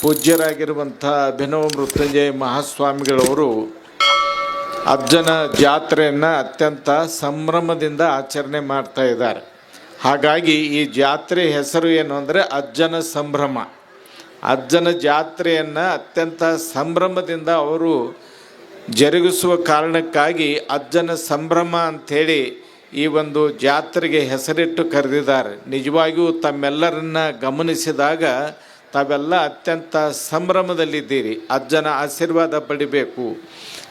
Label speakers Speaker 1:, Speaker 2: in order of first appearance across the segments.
Speaker 1: ಪೂಜ್ಯರಾಗಿರುವಂಥ ಅಭಿನವ ಮೃತ್ಯುಂಜಯ ಮಹಾಸ್ವಾಮಿಗಳವರು ಅಜ್ಜನ ಜಾತ್ರೆಯನ್ನು ಅತ್ಯಂತ ಸಂಭ್ರಮದಿಂದ ಆಚರಣೆ ಮಾಡ್ತಾ ಇದ್ದಾರೆ. ಹಾಗಾಗಿ ಈ ಜಾತ್ರೆ ಹೆಸರು ಏನು ಅಂದರೆ ಅಜ್ಜನ ಸಂಭ್ರಮ. ಅಜ್ಜನ ಜಾತ್ರೆಯನ್ನು ಅತ್ಯಂತ ಸಂಭ್ರಮದಿಂದ ಅವರು ಜರುಗಿಸುವ ಕಾರಣಕ್ಕಾಗಿ ಅಜ್ಜನ ಸಂಭ್ರಮ ಅಂಥೇಳಿ ಈ ಒಂದು ಜಾತ್ರೆಗೆ ಹೆಸರಿಟ್ಟು ಕರೆದಿದ್ದಾರೆ. ನಿಜವಾಗಿಯೂ ತಮ್ಮೆಲ್ಲರನ್ನ ಗಮನಿಸಿದಾಗ ತಾವೆಲ್ಲ ಅತ್ಯಂತ ಸಂಭ್ರಮದಲ್ಲಿದ್ದೀರಿ. ಅಜ್ಜನ ಆಶೀರ್ವಾದ ಪಡಿಬೇಕು.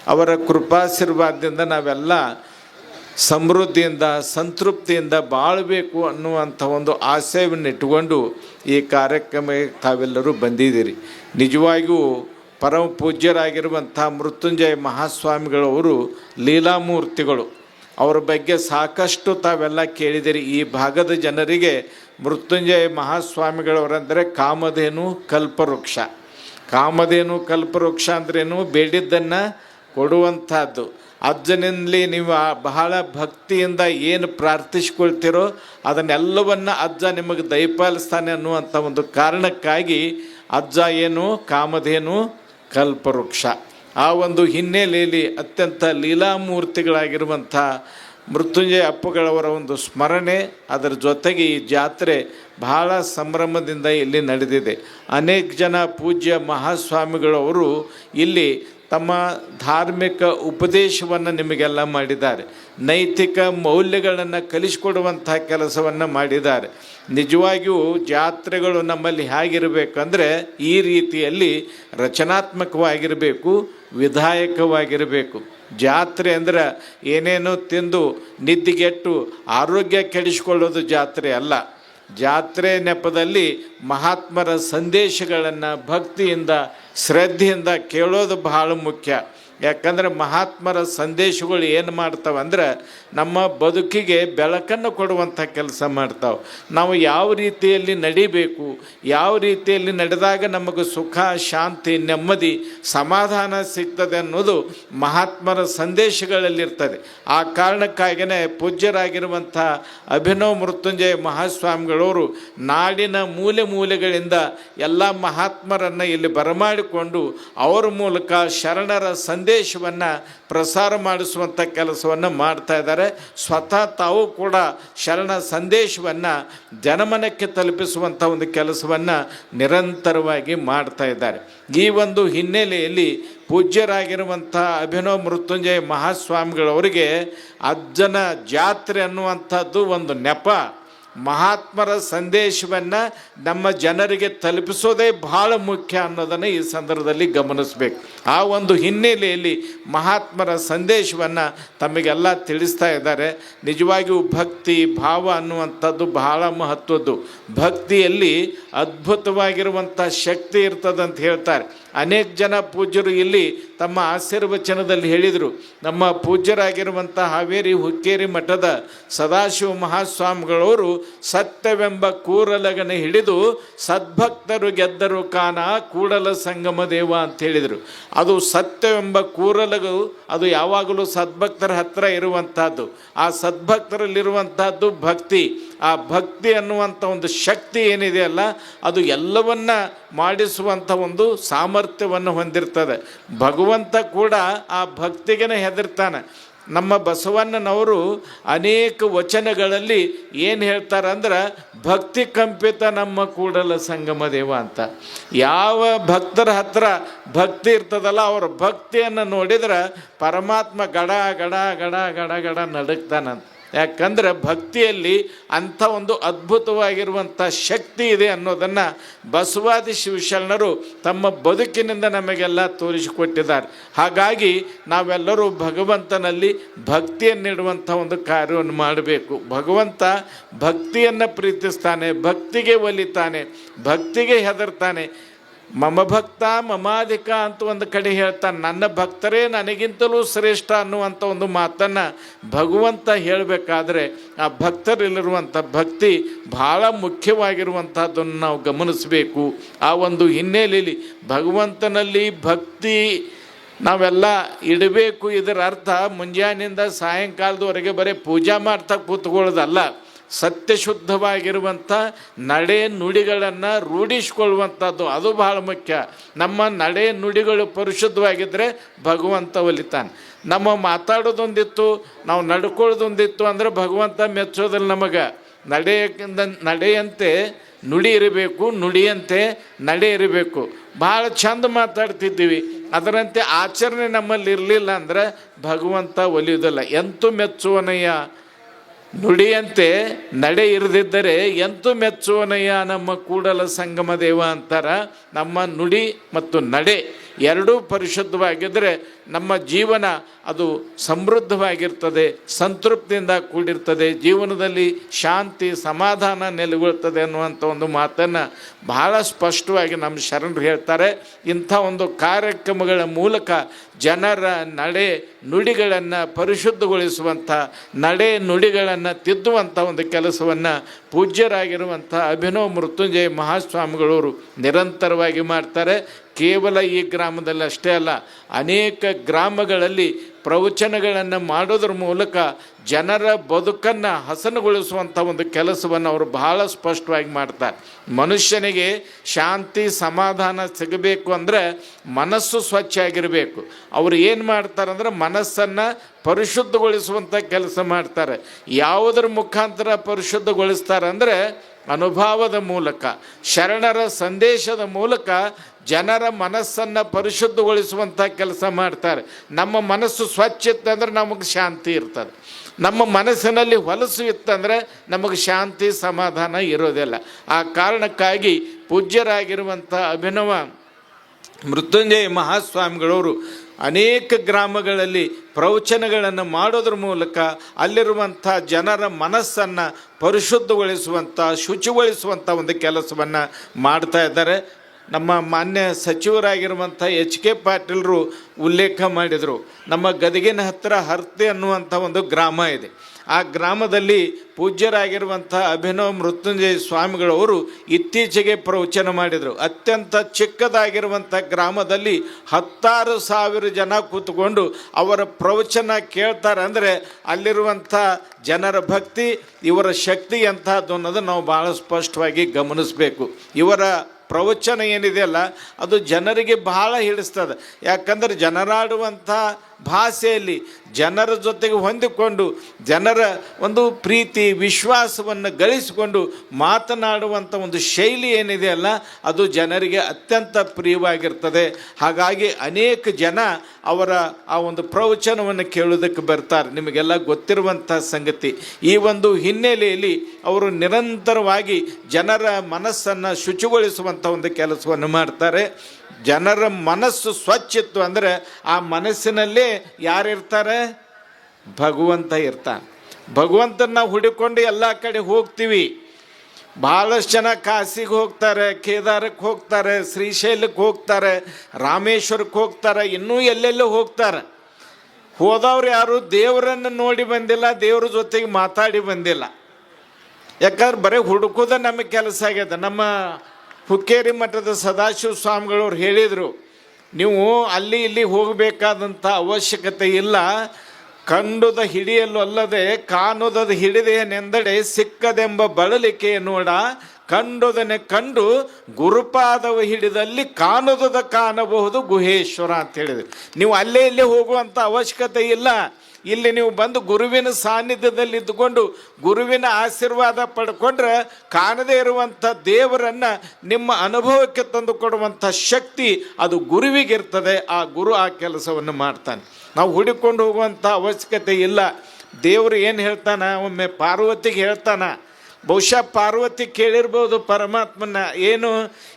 Speaker 1: ಅವರ ಕೃಪಾಶೀರ್ವಾದದಿಂದ ನಾವೆಲ್ಲ ಸಮೃದ್ಧಿಯಿಂದ, ಸಂತೃಪ್ತಿಯಿಂದ ಬಾಳಬೇಕು ಅನ್ನುವಂಥ ಒಂದು ಆಶಯವನ್ನು ಇಟ್ಟುಕೊಂಡು ಈ ಕಾರ್ಯಕ್ರಮಕ್ಕೆ ತಾವೆಲ್ಲರೂ ಬಂದಿದ್ದೀರಿ. ನಿಜವಾಗಿಯೂ ಪರಮ ಪೂಜ್ಯರಾಗಿರುವಂಥ ಮೃತ್ಯುಂಜಯ ಮಹಾಸ್ವಾಮಿಗಳವರು ಲೀಲಾಮೂರ್ತಿಗಳು. ಅವರ ಬಗ್ಗೆ ಸಾಕಷ್ಟು ತಾವೆಲ್ಲ ಕೇಳಿದಿರಿ ಈ ಭಾಗದ ಜನರಿಗೆ ಮೃತ್ಯುಂಜಯ ಮಹಾಸ್ವಾಮಿಗಳವರಂದರೆ ಕಾಮಧೇನು ಕಲ್ಪವೃಕ್ಷ. ಕಾಮಧೇನು ಕಲ್ಪವೃಕ್ಷ ಅಂದ್ರೇನು ಬೇಡಿದ್ದನ್ನು ಕೊಡುವಂಥದ್ದು. ಅಜ್ಜನಿಂದಲಿ ನೀವು ಬಹಳ ಭಕ್ತಿಯಿಂದ ಏನು ಪ್ರಾರ್ಥಿಸ್ಕೊಳ್ತೀರೋ ಅದನ್ನೆಲ್ಲವನ್ನು ಅಜ್ಜ ನಿಮಗೆ ದಯಪಾಲಿಸ್ತಾನೆ ಅನ್ನುವಂಥ ಒಂದು ಕಾರಣಕ್ಕಾಗಿ ಅಜ್ಜ ಏನು ಕಾಮಧೇನು ಕಲ್ಪವೃಕ್ಷ. ಆ ಒಂದು ಹಿನ್ನೆಲೆಯಲ್ಲಿ ಅತ್ಯಂತ ಲೀಲಾಮೂರ್ತಿಗಳಾಗಿರುವಂಥ ಮೃತ್ಯುಂಜಯ ಅಪ್ಪಗಳವರ ಒಂದು ಸ್ಮರಣೆ, ಅದರ ಜೊತೆಗೆ ಈ ಜಾತ್ರೆ ಬಹಳ ಸಂಭ್ರಮದಿಂದ ಇಲ್ಲಿ ನಡೆದಿದೆ. ಅನೇಕ ಜನ ಪೂಜ್ಯ ಮಹಾಸ್ವಾಮಿಗಳವರು ಇಲ್ಲಿ ತಮ್ಮ ಧಾರ್ಮಿಕ ಉಪದೇಶವನ್ನು ನಿಮಗೆಲ್ಲ ಮಾಡಿದ್ದಾರೆ. ನೈತಿಕ ಮೌಲ್ಯಗಳನ್ನು ಕಲಿಸಿಕೊಡುವಂಥ ಕೆಲಸವನ್ನು ಮಾಡಿದ್ದಾರೆ. ನಿಜವಾಗಿಯೂ ಜಾತ್ರೆಗಳು ನಮ್ಮಲ್ಲಿ ಹೇಗಿರಬೇಕಂದ್ರೆ ಈ ರೀತಿಯಲ್ಲಿ ರಚನಾತ್ಮಕವಾಗಿರಬೇಕು, ವಿಧಾಯಕವಾಗಿರಬೇಕು. ಜಾತ್ರೆ ಅಂದರೆ ಏನೇನೋ ತಿಂದು ನಿದ್ದೆಗೆಟ್ಟು ಆರೋಗ್ಯ ಕೆಡಿಸಿಕೊಳ್ಳೋದು ಜಾತ್ರೆ ಅಲ್ಲ. ಜಾತ್ರೆ ನೆಪದಲ್ಲಿ ಮಹಾತ್ಮರ ಸಂದೇಶಗಳನ್ನು ಭಕ್ತಿಯಿಂದ, ಶ್ರದ್ಧೆಯಿಂದ ಕೇಳೋದು ಬಹಳ ಮುಖ್ಯ. ಯಾಕಂದ್ರೆ ಮಹಾತ್ಮರ ಸಂದೇಶಗಳು ಏನು ಮಾಡ್ತಾವೆ ಅಂದ್ರೆ ನಮ್ಮ ಬದುಕಿಗೆ ಬೆಳಕನ್ನು ಕೊಡುವಂಥ ಕೆಲಸ ಮಾಡ್ತಾವೆ. ನಾವು ಯಾವ ರೀತಿಯಲ್ಲಿ ನಡಿಬೇಕು, ಯಾವ ರೀತಿಯಲ್ಲಿ ನಡೆದಾಗ ನಮಗೆ ಸುಖ, ಶಾಂತಿ, ನೆಮ್ಮದಿ, ಸಮಾಧಾನ ಸಿಗ್ತದೆ ಅನ್ನೋದು ಮಹಾತ್ಮರ ಸಂದೇಶಗಳಲ್ಲಿರ್ತದೆ. ಆ ಕಾರಣಕ್ಕಾಗಿಯೇ ಪೂಜ್ಯರಾಗಿರುವಂಥ ಅಭಿನವ್ ಮೃತ್ಯುಂಜಯ ಮಹಾಸ್ವಾಮಿಗಳವರು ನಾಡಿನ ಮೂಲೆ ಮೂಲೆಗಳಿಂದ ಎಲ್ಲ ಮಹಾತ್ಮರನ್ನು ಇಲ್ಲಿ ಬರಮಾಡಿಕೊಂಡು ಅವರ ಮೂಲಕ ಶರಣರ ಸಂದೇಶವನ್ನು ಪ್ರಸಾರ ಮಾಡಿಸುವಂಥ ಕೆಲಸವನ್ನು ಮಾಡ್ತಾ ಇದ್ದಾರೆ. ಸ್ವತಃ ತಾವು ಕೂಡ ಶರಣ ಸಂದೇಶವನ್ನು ಜನಮನಕ್ಕೆ ತಲುಪಿಸುವಂಥ ಒಂದು ಕೆಲಸವನ್ನು ನಿರಂತರವಾಗಿ ಮಾಡ್ತಾ ಇದ್ದಾರೆ. ಈ ಒಂದು ಹಿನ್ನೆಲೆಯಲ್ಲಿ ಪೂಜ್ಯರಾಗಿರುವಂಥ ಅಭಿನವ ಮೃತ್ಯುಂಜಯ ಮಹಾಸ್ವಾಮಿಗಳವರಿಗೆ ಅಜ್ಜನ ಜಾತ್ರೆ ಅನ್ನುವಂಥದ್ದು ಒಂದು ನೆಪ. ಮಹಾತ್ಮರ ಸಂದೇಶವನ್ನು ನಮ್ಮ ಜನರಿಗೆ ತಲುಪಿಸೋದೇ ಬಹಳ ಮುಖ್ಯ ಅನ್ನೋದನ್ನು ಈ ಸಂದರ್ಭದಲ್ಲಿ ಗಮನಿಸಬೇಕು. ಆ ಒಂದು ಹಿನ್ನೆಲೆಯಲ್ಲಿ ಮಹಾತ್ಮರ ಸಂದೇಶವನ್ನು ತಮಗೆಲ್ಲ ತಿಳಿಸ್ತಾ ಇದ್ದಾರೆ. ನಿಜವಾಗಿಯೂ ಭಕ್ತಿ, ಭಾವ ಅನ್ನುವಂಥದ್ದು ಬಹಳ ಮಹತ್ವದ್ದು. ಭಕ್ತಿಯಲ್ಲಿ ಅದ್ಭುತವಾಗಿರುವಂಥ ಶಕ್ತಿ ಇರ್ತದಂತ ಹೇಳ್ತಾರೆ. ಅನೇಕ ಜನ ಪೂಜ್ಯರು ಇಲ್ಲಿ ತಮ್ಮ ಆಶೀರ್ವಚನದಲ್ಲಿ ಹೇಳಿದರು. ನಮ್ಮ ಪೂಜ್ಯರಾಗಿರುವಂಥ ಹಾವೇರಿ ಹುಕ್ಕೇರಿ ಮಠದ ಸದಾಶಿವ ಮಹಾಸ್ವಾಮಿಗಳವರು ಸತ್ಯವೆಂಬ ಕೂರಲಗನ ಹಿಡಿದು ಸದ್ಭಕ್ತರು ಗೆದ್ದರು ಕಾನ ಕೂಡಲ ಸಂಗಮ ದೇವ ಅಂತ ಹೇಳಿದರು. ಅದು ಸತ್ಯವೆಂಬ ಕೂರಲಗು, ಅದು ಯಾವಾಗಲೂ ಸದ್ಭಕ್ತರ ಹತ್ತಿರ ಇರುವಂಥದ್ದು ಆ ಸದ್ಭಕ್ತರಲ್ಲಿರುವಂಥದ್ದು ಭಕ್ತಿ. ಆ ಭಕ್ತಿ ಅನ್ನುವಂಥ ಒಂದು ಶಕ್ತಿ ಏನಿದೆಯಲ್ಲ ಅದು ಎಲ್ಲವನ್ನ ಮಾಡಿಸುವಂಥ ಒಂದು ಸಾಮರ್ಥ್ಯವನ್ನು ಹೊಂದಿರ್ತದೆ. ಭಗವಂತ ಕೂಡ ಆ ಭಕ್ತಿಗೆನೇ ಹೆದರ್ತಾನೆ. ನಮ್ಮ ಬಸವಣ್ಣನವರು ಅನೇಕ ವಚನಗಳಲ್ಲಿ ಏನು ಹೇಳ್ತಾರೆ ಅಂದ್ರೆ, ಭಕ್ತಿ ಕಂಪಿತ ನಮ್ಮ ಕೂಡಲ ಸಂಗಮ ದೇವ ಅಂತ. ಯಾವ ಭಕ್ತರ ಹತ್ರ ಭಕ್ತಿ ಇರ್ತದಲ್ಲ, ಅವ್ರ ಭಕ್ತಿಯನ್ನು ನೋಡಿದ್ರೆ ಪರಮಾತ್ಮ ಗಡ ಗಡ ಗಡ ಗಡ ಗಡ ನಡುಕ್ತಾನಂತ ಯಾಕಂದ್ರೆ ಭಕ್ತಿಯಲ್ಲಿ ಅಂಥ ಒಂದು ಅದ್ಭುತವಾಗಿರುವಂಥ ಶಕ್ತಿ ಇದೆ ಅನ್ನೋದನ್ನು ಬಸವಾದಿ ಶಿವಶರಣರು ತಮ್ಮ ಬದುಕಿನಿಂದ ನಮಗೆಲ್ಲ ತೋರಿಸಿಕೊಟ್ಟಿದ್ದಾರೆ. ಹಾಗಾಗಿ ನಾವೆಲ್ಲರೂ ಭಗವಂತನಲ್ಲಿ ಭಕ್ತಿಯನ್ನಿಡುವಂಥ ಒಂದು ಕಾರ್ಯವನ್ನು ಮಾಡಬೇಕು. ಭಗವಂತ ಭಕ್ತಿಯನ್ನು ಪ್ರೀತಿಸ್ತಾನೆ, ಭಕ್ತಿಗೆ ಒಲಿತಾನೆ, ಭಕ್ತಿಗೆ ಹೆದರ್ತಾನೆ. ಮಮ ಭಕ್ತ ಮಮಾಧಿಕ ಅಂತ ಒಂದು ಕಡೆ ಹೇಳ್ತಾನೆ. ನನ್ನ ಭಕ್ತರೇ ನನಗಿಂತಲೂ ಶ್ರೇಷ್ಠ ಅನ್ನುವಂಥ ಒಂದು ಮಾತನ್ನು ಭಗವಂತ ಹೇಳಬೇಕಾದ್ರೆ ಆ ಭಕ್ತರಲ್ಲಿರುವಂಥ ಭಕ್ತಿ ಭಾಳ ಮುಖ್ಯವಾಗಿರುವಂಥದ್ದನ್ನು ನಾವು ಗಮನಿಸಬೇಕು. ಆ ಒಂದು ಹಿನ್ನೆಲೆಯಲ್ಲಿ ಭಗವಂತನಲ್ಲಿ ಭಕ್ತಿ ನಾವೆಲ್ಲ ಇಡಬೇಕು ಇದರ ಅರ್ಥ ಮುಂಜಾನೆಯಿಂದ ಸಾಯಂಕಾಲದವರೆಗೆ ಬರೀ ಪೂಜಾ ಮಾಡ್ತಾ ಕೂತ್ಕೊಳ್ಳೋದಲ್ಲ. ಸತ್ಯಶುದ್ಧವಾಗಿರುವಂಥ ನಡೆ ನುಡಿಗಳನ್ನು ರೂಢಿಸ್ಕೊಳ್ಳುವಂಥದ್ದು ಅದು ಬಹಳ ಮುಖ್ಯ. ನಮ್ಮ ನಡೆ ನುಡಿಗಳು ಪರಿಶುದ್ಧವಾಗಿದ್ದರೆ ಭಗವಂತ ಒಲಿತಾನೆ. ನಮ್ಮ ಮಾತಾಡೋದೊಂದಿತ್ತು, ನಾವು ನಡ್ಕೊಳ್ಳೋದೊಂದಿತ್ತು ಅಂದರೆ ಭಗವಂತ ಮೆಚ್ಚೋದಿಲ್ಲ ನಮಗೆ. ನಡೆಯಕ್ಕಿಂತ ನಡೆಯಂತೆ ನುಡಿ ಇರಬೇಕು, ನುಡಿಯಂತೆ ನಡೆ ಇರಬೇಕು. ಭಾಳ ಚಂದ ಮಾತಾಡ್ತಿದ್ದೀವಿ. ಅದರಂತೆ ಆಚರಣೆ ನಮ್ಮಲ್ಲಿ ಇರಲಿಲ್ಲ ಅಂದ್ರೆ ಭಗವಂತ ಒಲಿಯೋದಿಲ್ಲ ಎಂತೂ ಮೆಚ್ಚುವನಯ್ಯ? ನುಡಿಯಂತೆ ನಡೆ ಇರದಿದ್ದರೆ ಎಂತು ಮೆಚ್ಚುವನಯ್ಯ ನಮ್ಮ ಕೂಡಲ ಸಂಗಮ ದೇವ ಅಂತಾರ? ನಮ್ಮ ನುಡಿ ಮತ್ತು ನಡೆ ಎರಡೂ ಪರಿಶುದ್ಧವಾಗಿದ್ದರೆ ನಮ್ಮ ಜೀವನ ಅದು ಸಮೃದ್ಧವಾಗಿರ್ತದೆ, ಸಂತೃಪ್ತಿಯಿಂದ ಕೂಡಿರ್ತದೆ, ಜೀವನದಲ್ಲಿ ಶಾಂತಿ, ಸಮಾಧಾನ ನೆಲೆಗೊಳ್ತದೆ ಅನ್ನುವಂಥ ಒಂದು ಮಾತನ್ನು ಬಹಳ ಸ್ಪಷ್ಟವಾಗಿ ನಮ್ಮ ಶರಣರು ಹೇಳ್ತಾರೆ, ಇಂಥ ಒಂದು ಕಾರ್ಯಕ್ರಮಗಳ ಮೂಲಕ ಜನರ ನಡೆ ನುಡಿಗಳನ್ನು ಪರಿಶುದ್ಧಗೊಳಿಸುವಂಥ, ನಡೆ ನುಡಿಗಳನ್ನು ತಿದ್ದುವಂಥ ಒಂದು ಕೆಲಸವನ್ನು ಪೂಜ್ಯರಾಗಿರುವಂಥ ಅಭಿನವ್ ಮೃತ್ಯುಂಜಯ ಮಹಾಸ್ವಾಮಿಗಳವರು ನಿರಂತರವಾಗಿ ಮಾಡ್ತಾರೆ. ಕೇವಲ ಈ ಗ್ರಾಮದಲ್ಲಿ ಅಷ್ಟೇ ಅಲ್ಲ, ಅನೇಕ ಗ್ರಾಮಗಳಲ್ಲಿ ಪ್ರವಚನಗಳನ್ನು ಮಾಡೋದ್ರ ಮೂಲಕ ಜನರ ಬದುಕನ್ನು ಹಸನಗೊಳಿಸುವಂಥ ಒಂದು ಕೆಲಸವನ್ನು ಅವರು ಬಹಳ ಸ್ಪಷ್ಟವಾಗಿ ಮಾಡ್ತಾರೆ. ಮನುಷ್ಯನಿಗೆ ಶಾಂತಿ, ಸಮಾಧಾನ ಸಿಗಬೇಕು ಅಂದರೆ ಮನಸ್ಸು ಸ್ವಚ್ಛ ಆಗಿರಬೇಕು. ಅವರು ಏನು ಮಾಡ್ತಾರಂದ್ರೆ ಮನಸ್ಸನ್ನು ಪರಿಶುದ್ಧಗೊಳಿಸುವಂಥ ಕೆಲಸ ಮಾಡ್ತಾರೆ. ಯಾವುದರ ಮುಖಾಂತರ ಪರಿಶುದ್ಧಗೊಳಿಸ್ತಾರೆ ಅಂದರೆ ಅನುಭವದ ಮೂಲಕ, ಶರಣರ ಸಂದೇಶದ ಮೂಲಕ ಜನರ ಮನಸ್ಸನ್ನು ಪರಿಶುದ್ಧಗೊಳಿಸುವಂಥ ಕೆಲಸ ಮಾಡ್ತಾರೆ. ನಮ್ಮ ಮನಸ್ಸು ಸ್ವಚ್ಛ ಇತ್ತಂದ್ರೆ ನಮಗೆ ಶಾಂತಿ ಇರ್ತದೆ. ನಮ್ಮ ಮನಸ್ಸಿನಲ್ಲಿ ಹೊಲಸು ಇತ್ತಂದರೆ ನಮಗೆ ಶಾಂತಿ ಸಮಾಧಾನ ಇರೋದಿಲ್ಲ. ಆ ಕಾರಣಕ್ಕಾಗಿ ಪೂಜ್ಯರಾಗಿರುವಂಥ ಅಭಿನವ ಮೃತ್ಯುಂಜಯ ಮಹಾಸ್ವಾಮಿಗಳವರು ಅನೇಕ ಗ್ರಾಮಗಳಲ್ಲಿ ಪ್ರವಚನಗಳನ್ನು ಮಾಡೋದ್ರ ಮೂಲಕ ಅಲ್ಲಿರುವಂಥ ಜನರ ಮನಸ್ಸನ್ನು ಪರಿಶುದ್ಧಗೊಳಿಸುವಂಥ ಶುಚಿಗೊಳಿಸುವಂಥ ಒಂದು ಕೆಲಸವನ್ನು ಮಾಡ್ತಾ ಇದ್ದಾರೆ. ನಮ್ಮ ಮಾನ್ಯ ಸಚಿವರಾಗಿರುವಂಥ ಎಚ್ ಕೆ ಪಾಟೀಲರು ಉಲ್ಲೇಖ ಮಾಡಿದರು, ನಮ್ಮ ಗದಗಿನ ಹತ್ತಿರ ಹರ್ತೆ ಅನ್ನುವಂಥ ಒಂದು ಗ್ರಾಮ ಇದೆ. ಆ ಗ್ರಾಮದಲ್ಲಿ ಪೂಜ್ಯರಾಗಿರುವಂಥ ಅಭಿನವ ಮೃತ್ಯುಂಜಯ ಸ್ವಾಮಿಗಳವರು ಇತ್ತೀಚೆಗೆ ಪ್ರವಚನ ಮಾಡಿದರು. ಅತ್ಯಂತ ಚಿಕ್ಕದಾಗಿರುವಂಥ ಗ್ರಾಮದಲ್ಲಿ ಹತ್ತಾರು ಸಾವಿರ ಜನ ಕೂತ್ಕೊಂಡು ಅವರ ಪ್ರವಚನ ಕೇಳ್ತಾರೆ ಅಂದರೆ ಅಲ್ಲಿರುವಂಥ ಜನರ ಭಕ್ತಿ, ಇವರ ಶಕ್ತಿ ಎಂಥದ್ದು ಅನ್ನೋದು ನಾವು ಭಾಳ ಸ್ಪಷ್ಟವಾಗಿ ಗಮನಿಸಬೇಕು. ಇವರ ಪ್ರವಚನ ಏನಿದೆಯಲ್ಲ ಅದು ಜನರಿಗೆ ಬಹಳ ಹಿಡಿಸ್ತದೆ. ಯಾಕಂದ್ರೆ ಜನರಾಡುವಂಥ ಭಾಷೆಯಲ್ಲಿ ಜನರ ಜೊತೆಗೆ ಹೊಂದಿಕೊಂಡು ಜನರ ಒಂದು ಪ್ರೀತಿ, ವಿಶ್ವಾಸವನ್ನು ಗಳಿಸಿಕೊಂಡು ಮಾತನಾಡುವಂಥ ಒಂದು ಶೈಲಿ ಏನಿದೆಯಲ್ಲ ಅದು ಜನರಿಗೆ ಅತ್ಯಂತ ಪ್ರಿಯವಾಗಿರ್ತದೆ. ಹಾಗಾಗಿ ಅನೇಕ ಜನ ಅವರ ಆ ಒಂದು ಪ್ರವಚನವನ್ನು ಕೇಳೋದಕ್ಕೆ ಬರ್ತಾರೆ. ನಿಮಗೆಲ್ಲ ಗೊತ್ತಿರುವಂಥ ಸಂಗತಿ. ಈ ಒಂದು ಹಿನ್ನೆಲೆಯಲ್ಲಿ ಅವರು ನಿರಂತರವಾಗಿ ಜನರ ಮನಸ್ಸನ್ನು ಶುಚಿಗೊಳಿಸುವಂಥ ಒಂದು ಕೆಲಸವನ್ನು ಮಾಡ್ತಾರೆ. ಜನರ ಮನಸ್ಸು ಸ್ವಚ್ಛ ಇತ್ತು ಅಂದರೆ ಆ ಮನಸ್ಸಿನಲ್ಲೇ ಯಾರಿರ್ತಾರೆ? ಭಗವಂತ ಇರ್ತಾನೆ. ಭಗವಂತನ ಹುಡುಕೊಂಡು ಎಲ್ಲ ಕಡೆ ಹೋಗ್ತೀವಿ. ಭಾಳಷ್ಟು ಜನ ಕಾಶಿಗೆ ಹೋಗ್ತಾರೆ ಕೇದಾರಕ್ಕೆ ಹೋಗ್ತಾರೆ ಶ್ರೀಶೈಲಕ್ಕೆ ಹೋಗ್ತಾರೆ ರಾಮೇಶ್ವರಕ್ಕೆ ಹೋಗ್ತಾರೆ, ಇನ್ನೂ ಎಲ್ಲೆಲ್ಲೋ ಹೋಗ್ತಾರೆ. ಹೋದವ್ರು ಯಾರು? ದೇವರನ್ನು ನೋಡಿ ಬಂದಿಲ್ಲ, ದೇವ್ರ ಜೊತೆಗೆ ಮಾತಾಡಿ ಬಂದಿಲ್ಲ. ಯಾಕಂದ್ರೆ ಬರೀ ಹುಡುಕೋದೇ ನಮಗೆ ಕೆಲಸ ಆಗ್ಯದ. ನಮ್ಮ ಹುಕ್ಕೇರಿ ಮಠದ ಸದಾಶಿವ ಸ್ವಾಮಿಗಳವ್ರು ಹೇಳಿದರು, ನೀವು ಅಲ್ಲಿ ಇಲ್ಲಿ ಹೋಗಬೇಕಾದಂಥ ಅವಶ್ಯಕತೆ ಇಲ್ಲ. ಕಂಡುದ ಹಿಡಿಯಲು ಅಲ್ಲದೆ ಕಾಣುದದ ಹಿಡಿದೇನೆಂದಡೆ ಸಿಕ್ಕದೆಂಬ ಬಳಲಿಕೆ ನೋಡ. ಕಂಡುದನೆ ಕಂಡು ಗುರುಪಾದವ ಹಿಡಿದಲ್ಲಿ ಕಾಣುದದ ಕಾಣಬಹುದು ಗುಹೇಶ್ವರ ಅಂತ ಹೇಳಿದರು. ನೀವು ಅಲ್ಲೇ ಇಲ್ಲೇ ಹೋಗುವಂಥ ಅವಶ್ಯಕತೆ ಇಲ್ಲ. ಇಲ್ಲಿ ನೀವು ಬಂದು ಗುರುವಿನ ಸಾನ್ನಿಧ್ಯದಲ್ಲಿ ಇದ್ದುಕೊಂಡು ಗುರುವಿನ ಆಶೀರ್ವಾದ ಪಡ್ಕೊಂಡ್ರೆ ಕಾಣದೇ ಇರುವಂಥ ದೇವರನ್ನು ನಿಮ್ಮ ಅನುಭವಕ್ಕೆ ತಂದು ಕೊಡುವಂಥ ಶಕ್ತಿ ಅದು ಗುರುವಿಗಿರ್ತದೆ. ಆ ಗುರು ಆ ಕೆಲಸವನ್ನು ಮಾಡ್ತಾನೆ. ನಾವು ಹುಡುಕೊಂಡು ಹೋಗುವಂಥ ಅವಶ್ಯಕತೆ ಇಲ್ಲ. ದೇವರು ಏನು ಹೇಳ್ತಾನೆ? ಒಮ್ಮೆ ಪಾರ್ವತಿಗೆ ಹೇಳ್ತಾನ ಬಹುಶಃ ಪಾರ್ವತಿ ಕೇಳಿರ್ಬೋದು ಪರಮಾತ್ಮನ, ಏನು,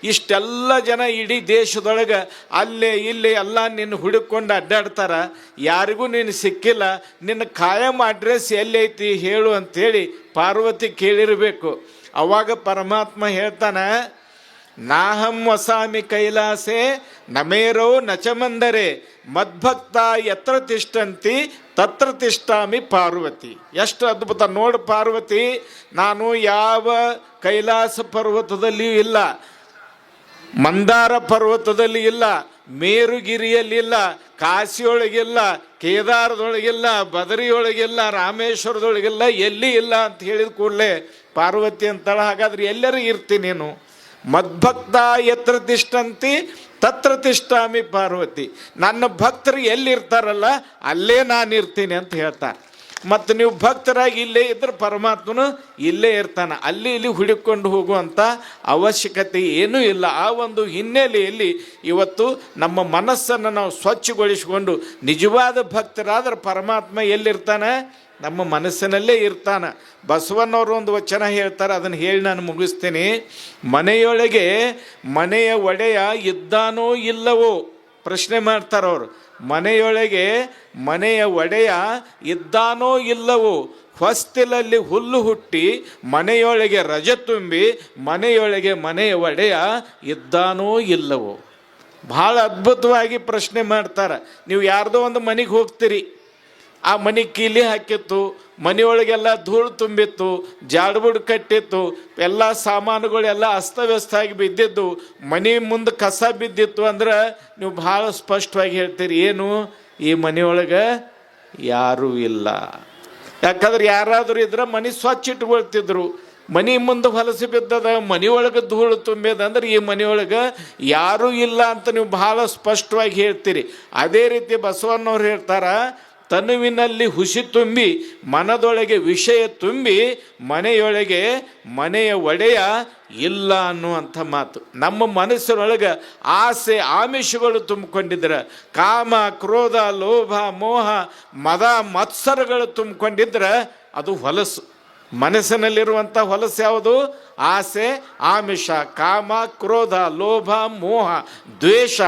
Speaker 1: ಇಷ್ಟೆಲ್ಲ ಜನ ಇಡೀ ದೇಶದೊಳಗೆ ಅಲ್ಲೇ ಇಲ್ಲಿ ಎಲ್ಲ ನಿನ್ನ ಹುಡುಕೊಂಡು ಅಡ್ಡಾಡ್ತಾರ? ಯಾರಿಗೂ ನೀನು ಸಿಕ್ಕಿಲ್ಲ. ನಿನ್ನ ಖಾಯಂ ಅಡ್ರೆಸ್ ಎಲ್ಲೈತಿ ಹೇಳು ಅಂಥೇಳಿ ಪಾರ್ವತಿ ಕೇಳಿರಬೇಕು. ಅವಾಗ ಪರಮಾತ್ಮ ಹೇಳ್ತಾನೆ, ನಾಹಂ ವಸಾಮಿ ಕೈಲಾಸೆ ನಮೇರೋ ನಚಮಂದರೆ, ಮದ್ಭಕ್ತ ಎತ್ರ ತಿಷ್ಟಂತಿ ತತ್ರ ತಿಷ್ಟಾಮಿ ಪಾರ್ವತಿ. ಎಷ್ಟು ಅದ್ಭುತ. ನೋಡು ಪಾರ್ವತಿ, ನಾನು ಯಾವ ಕೈಲಾಸ ಪರ್ವತದಲ್ಲಿಯೂ ಇಲ್ಲ. ಮಂದಾರ ಪರ್ವತದಲ್ಲಿ ಇಲ್ಲ. ಮೇರುಗಿರಿಯಲ್ಲಿಲ್ಲ ಕಾಶಿಯೊಳಗಿಲ್ಲ. ಕೇದಾರದೊಳಗಿಲ್ಲ. ಬದರಿಯೊಳಗಿಲ್ಲ. ರಾಮೇಶ್ವರದೊಳಗಿಲ್ಲ. ಎಲ್ಲಿ ಇಲ್ಲ ಅಂತ ಹೇಳಿದ ಕೂಡಲೇ ಪಾರ್ವತಿ ಅಂತಳ ಹಾಗಾದ್ರೆ ಎಲ್ಲರೂ ಇರ್ತೀನಿ ನೀನು. ಮದ್ಭಕ್ತ ಎತ್ರ ತಿಷ್ಟಂತಿ ತತ್ರ ತಿಷ್ಟಾಮಿ ಪಾರ್ವತಿ. ನನ್ನ ಭಕ್ತರು ಎಲ್ಲಿರ್ತಾರಲ್ಲ, ಅಲ್ಲೇ ನಾನು ಇರ್ತೀನಿ ಅಂತ ಹೇಳ್ತಾರೆ. ಮತ್ತು ನೀವು ಭಕ್ತರಾಗಿ ಇಲ್ಲೇ ಇದ್ರೆ ಪರಮಾತ್ಮನು ಇಲ್ಲೇ ಇರ್ತಾನೆ. ಅಲ್ಲಿ ಇಲ್ಲಿ ಹುಡುಕೊಂಡು ಹೋಗುವಂಥ ಅವಶ್ಯಕತೆ ಏನೂ ಇಲ್ಲ. ಆ ಒಂದು ಹಿನ್ನೆಲೆಯಲ್ಲಿ ಇವತ್ತು ನಮ್ಮ ಮನಸ್ಸನ್ನು ನಾವು ಸ್ವಚ್ಛಗೊಳಿಸಿಕೊಂಡು ನಿಜವಾದ ಭಕ್ತರಾದ್ರೆ ಪರಮಾತ್ಮ ಎಲ್ಲಿರ್ತಾನೆ? ನಮ್ಮ ಮನಸ್ಸಿನಲ್ಲೇ ಇರ್ತಾನ. ಬಸವಣ್ಣವರು ಒಂದು ವಚನ ಹೇಳ್ತಾರೆ, ಅದನ್ನು ಹೇಳಿ ನಾನು ಮುಗಿಸ್ತೀನಿ. ಮನೆಯೊಳಗೆ ಮನೆಯ ಒಡೆಯ ಇದ್ದಾನೋ ಇಲ್ಲವೋ, ಪ್ರಶ್ನೆ ಮಾಡ್ತಾರೆ ಅವರು. ಮನೆಯೊಳಗೆ ಮನೆಯ ಒಡೆಯ ಇದ್ದಾನೋ ಇಲ್ಲವೋ, ಹೊಸ್ತಿಲಲ್ಲಿ ಹುಲ್ಲು ಹುಟ್ಟಿ ಮನೆಯೊಳಗೆ ರಜ ತುಂಬಿ ಮನೆಯೊಳಗೆ ಮನೆಯ ಒಡೆಯ ಇದ್ದಾನೋ ಇಲ್ಲವೋ. ಭಾಳ ಅದ್ಭುತವಾಗಿ ಪ್ರಶ್ನೆ ಮಾಡ್ತಾರೆ. ನೀವು ಯಾರ್ದೋ ಒಂದು ಮನೆಗೆ ಹೋಗ್ತೀರಿ. ಆ ಮನೆ ಕೀಲಿ ಹಾಕಿತ್ತು, ಮನೆಯೊಳಗೆಲ್ಲ ಧೂಳು ತುಂಬಿತ್ತು, ಜಾಡ್ಬುಡ್ ಕಟ್ಟಿತ್ತು, ಎಲ್ಲ ಸಾಮಾನುಗಳೆಲ್ಲ ಅಸ್ತವ್ಯಸ್ತ ಆಗಿ ಬಿದ್ದಿದ್ದು, ಮನೆ ಮುಂದೆ ಕಸ ಬಿದ್ದಿತ್ತು ಅಂದ್ರೆ ನೀವು ಭಾಳ ಸ್ಪಷ್ಟವಾಗಿ ಹೇಳ್ತೀರಿ, ಏನು? ಈ ಮನೆಯೊಳಗೆ ಯಾರೂ ಇಲ್ಲ. ಯಾಕಂದ್ರೆ ಯಾರಾದರೂ ಇದ್ರೆ ಮನೆ ಸ್ವಚ್ಛ ಇಟ್ಕೊಳ್ತಿದ್ರು. ಮನೆ ಮುಂದೆ ಹೊಲಸು ಬಿದ್ದದ, ಮನೆಯೊಳಗೆ ಧೂಳು ತುಂಬಿದ ಅಂದ್ರೆ ಈ ಮನೆಯೊಳಗೆ ಯಾರೂ ಇಲ್ಲ ಅಂತ ನೀವು ಭಾಳ ಸ್ಪಷ್ಟವಾಗಿ ಹೇಳ್ತೀರಿ. ಅದೇ ರೀತಿ ಬಸವಣ್ಣವ್ರು ಹೇಳ್ತಾರ ತನುವಿನಲ್ಲಿ ಹುಸಿ ತುಂಬಿ, ಮನದೊಳಗೆ ವಿಷಯ ತುಂಬಿ, ಮನೆಯೊಳಗೆ ಮನೆಯ ಒಡೆಯ ಇಲ್ಲ ಅನ್ನುವಂಥ ಮಾತು. ನಮ್ಮ ಮನಸ್ಸಿನೊಳಗೆ ಆಸೆ, ಆಮಿಷಗಳು ತುಂಬಿಕೊಂಡಿದ್ರೆ. ಕಾಮ, ಕ್ರೋಧ, ಲೋಭ, ಮೋಹ, ಮದ, ಮತ್ಸರಗಳು ತುಂಬಿಕೊಂಡಿದ್ರೆ, ಅದು ಹೊಲಸು. ಮನಸ್ಸಿನಲ್ಲಿರುವಂಥ ಹೊಲಸು ಯಾವುದು? ಆಸೆ, ಆಮಿಷ, ಕಾಮ, ಕ್ರೋಧ, ಲೋಭ, ಮೋಹ, ದ್ವೇಷ,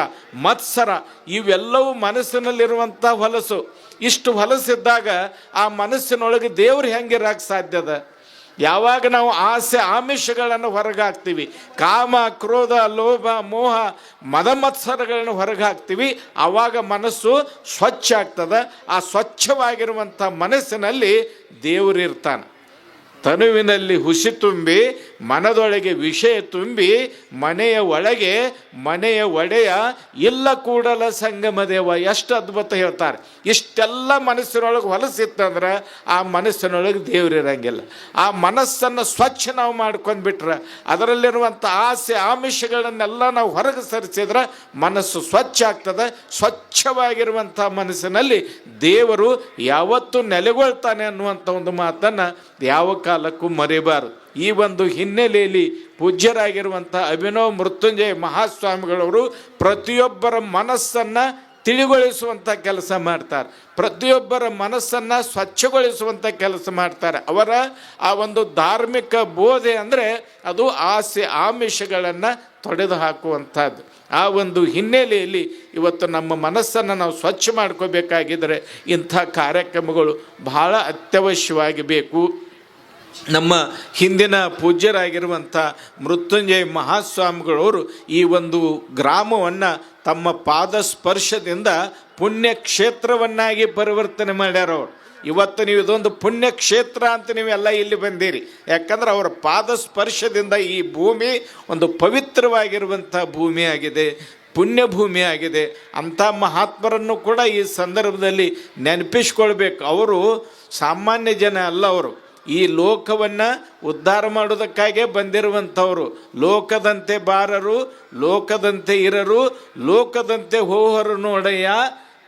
Speaker 1: ಮತ್ಸರ, ಇವೆಲ್ಲವೂ ಮನಸ್ಸಿನಲ್ಲಿರುವಂಥ ಹೊಲಸು. ಇಷ್ಟು ಹೊಲಸಿದ್ದಾಗ ಆ ಮನಸ್ಸಿನೊಳಗೆ ದೇವ್ರು ಹೆಂಗಿರಕ್ಕೆ ಸಾಧ್ಯದ ಯಾವಾಗ ನಾವು ಆಸೆ ಆಮಿಷಗಳನ್ನು ಹೊರಗಾಕ್ತೀವಿ, ಕಾಮ, ಕ್ರೋಧ, ಲೋಭ, ಮೋಹ, ಮದಮತ್ಸರಗಳನ್ನು ಹೊರಗೆ ಹಾಕ್ತೀವಿ ಆವಾಗ ಮನಸ್ಸು ಸ್ವಚ್ಛ ಆಗ್ತದೆ. ಆ ಸ್ವಚ್ಛವಾಗಿರುವಂಥ ಮನಸ್ಸಿನಲ್ಲಿ ದೇವರಿರ್ತಾನೆ ತನುವಿನಲ್ಲಿ ಹುಸಿ ತುಂಬಿ, ಮನದೊಳಗೆ ವಿಷಯ ತುಂಬಿ, ಮನೆಯ ಒಳಗೆ, ಮನೆಯ ಒಡೆಯ, ಇಲ್ಲ ಕೂಡಲ ಸಂಗಮ ದೇವ, ಎಷ್ಟು ಅದ್ಭುತ ಹೇಳ್ತಾರೆ. ಇಷ್ಟೆಲ್ಲ ಮನಸ್ಸಿನೊಳಗೆ ಹೊಲಸಿತ್ತಂದ್ರೆ ಆ ಮನಸ್ಸಿನೊಳಗೆ ದೇವರಿರಂಗಿಲ್ಲ ಆ ಮನಸ್ಸನ್ನು ಸ್ವಚ್ಛ ನಾವು ಮಾಡ್ಕೊಂಡ್ಬಿಟ್ರೆ ಅದರಲ್ಲಿರುವಂಥ ಆಸೆ, ಆಮಿಷಗಳನ್ನೆಲ್ಲ ನಾವು ಹೊರಗೆ ಸರಿಸಿದ್ರೆ ಮನಸ್ಸು ಸ್ವಚ್ಛ ಆಗ್ತದೆ. ಸ್ವಚ್ಛವಾಗಿರುವಂಥ ಮನಸ್ಸಿನಲ್ಲಿ ದೇವರು ಯಾವತ್ತೂ ನೆಲೆಗೊಳ್ತಾನೆ ಅನ್ನುವಂಥ ಒಂದು ಮಾತನ್ನು ಯಾವ ಕಾಲಕ್ಕೂ ಮರೆಯಬಾರದು ಈ ಒಂದು ಹಿನ್ನೆಲೆಯಲ್ಲಿ ಪೂಜ್ಯರಾಗಿರುವಂಥ ಅಭಿನವ್ ಮೃತ್ಯುಂಜಯ ಮಹಾಸ್ವಾಮಿಗಳವರು ಪ್ರತಿಯೊಬ್ಬರ ಮನಸ್ಸನ್ನು ತಿಳಿಗೊಳಿಸುವಂಥ ಕೆಲಸ ಮಾಡ್ತಾರೆ. ಪ್ರತಿಯೊಬ್ಬರ ಮನಸ್ಸನ್ನು ಸ್ವಚ್ಛಗೊಳಿಸುವಂಥ ಕೆಲಸ ಮಾಡ್ತಾರೆ. ಅವರ ಆ ಒಂದು ಧಾರ್ಮಿಕ ಬೋಧೆ ಅಂದರೆ ಅದು ಆಸೆ ಆಮಿಷಗಳನ್ನು ತೊಡೆದು ಹಾಕುವಂಥದ್ದು. ಆ ಒಂದು ಹಿನ್ನೆಲೆಯಲ್ಲಿ ಇವತ್ತು ನಮ್ಮ ಮನಸ್ಸನ್ನು ನಾವು ಸ್ವಚ್ಛ ಮಾಡ್ಕೋಬೇಕಾಗಿದ್ದರೆ ಇಂಥ ಕಾರ್ಯಕ್ರಮಗಳು ಬಹಳ ಅತ್ಯವಶ್ಯವಾಗಿ ಬೇಕು. ನಮ್ಮ ಹಿಂದಿನ ಪೂಜ್ಯರಾಗಿರುವಂಥ ಮೃತ್ಯುಂಜಯ ಮಹಾಸ್ವಾಮಿಗಳವರು ಈ ಒಂದು ಗ್ರಾಮವನ್ನು ತಮ್ಮ ಪಾದ ಸ್ಪರ್ಶದಿಂದ ಪುಣ್ಯಕ್ಷೇತ್ರವನ್ನಾಗಿ ಪರಿವರ್ತನೆ ಮಾಡ್ಯಾರ ಅವರು. ಇವತ್ತು ನೀವು ಇದೊಂದು ಪುಣ್ಯಕ್ಷೇತ್ರ ಅಂತ ನೀವೆಲ್ಲ ಇಲ್ಲಿ ಬಂದಿರಿ. ಯಾಕಂದ್ರೆ ಅವರ ಪಾದ ಸ್ಪರ್ಶದಿಂದ ಈ ಭೂಮಿ ಒಂದು ಪವಿತ್ರವಾಗಿರುವಂಥ ಭೂಮಿಯಾಗಿದೆ ಪುಣ್ಯ ಭೂಮಿ ಆಗಿದೆ. ಅಂಥ ಮಹಾತ್ಮರನ್ನು ಕೂಡ ಈ ಸಂದರ್ಭದಲ್ಲಿ ನೆನಪಿಸ್ಕೊಳ್ಬೇಕು. ಅವರು ಸಾಮಾನ್ಯ ಜನ ಅಲ್ಲ ಅವರು. ಈ ಲೋಕವನ್ನು ಉದ್ಧಾರ ಮಾಡೋದಕ್ಕಾಗೇ ಬಂದಿರುವಂಥವರು. ಲೋಕದಂತೆ ಬಾರರು, ಲೋಕದಂತೆ ಇರರು, ಲೋಕದಂತೆ ಹೋಹರು ನೋಡಯ್ಯ,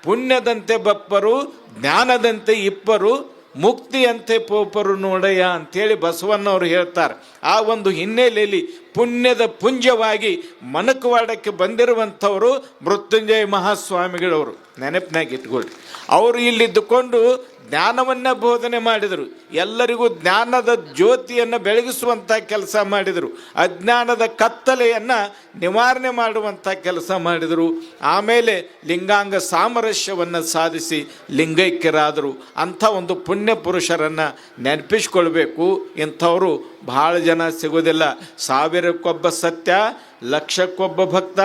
Speaker 1: ಪುಣ್ಯದಂತೆ ಬಪ್ಪರು, ಜ್ಞಾನದಂತೆ ಇಪ್ಪರು, ಮುಕ್ತಿಯಂತೆ ಪೋಪರು ನೋಡಯ್ಯ ಅಂಥೇಳಿ ಬಸವಣ್ಣವರು ಹೇಳ್ತಾರೆ. ಆ ಒಂದು ಹಿನ್ನೆಲೆಯಲ್ಲಿ ಪುಣ್ಯದ ಪುಂಜವಾಗಿ ಮನಕವಾಡಕ್ಕೆ ಬಂದಿರುವಂಥವರು ಮೃತ್ಯುಂಜಯ ಮಹಾಸ್ವಾಮಿಗಳವರು. ನೆನಪಿನಾಗ ಇಟ್ಕೊಳ್ಳಿ ಅವರು ಇಲ್ಲಿದ್ದುಕೊಂಡು ಜ್ಞಾನವನ್ನು ಬೋಧನೆ ಮಾಡಿದರು. ಎಲ್ಲರಿಗೂ ಜ್ಞಾನದ ಜ್ಯೋತಿಯನ್ನು ಬೆಳಗಿಸುವಂಥ ಕೆಲಸ ಮಾಡಿದರು. ಅಜ್ಞಾನದ ಕತ್ತಲೆಯನ್ನು ನಿವಾರಣೆ ಮಾಡುವಂಥ ಕೆಲಸ ಮಾಡಿದರು. ಆಮೇಲೆ ಲಿಂಗಾಂಗ ಸಾಮರಸ್ಯವನ್ನು ಸಾಧಿಸಿ ಲಿಂಗೈಕ್ಯರಾದರು. ಅಂಥ ಒಂದು ಪುಣ್ಯ ಪುರುಷರನ್ನು ನೆನಪಿಸ್ಕೊಳ್ಬೇಕು. ಇಂಥವರು ಭಾಳ ಜನ ಸಿಗೋದಿಲ್ಲ. ಸಾವಿರಕ್ಕೊಬ್ಬ ಸತ್ಯ, ಲಕ್ಷಕ್ಕೊಬ್ಬ ಭಕ್ತ,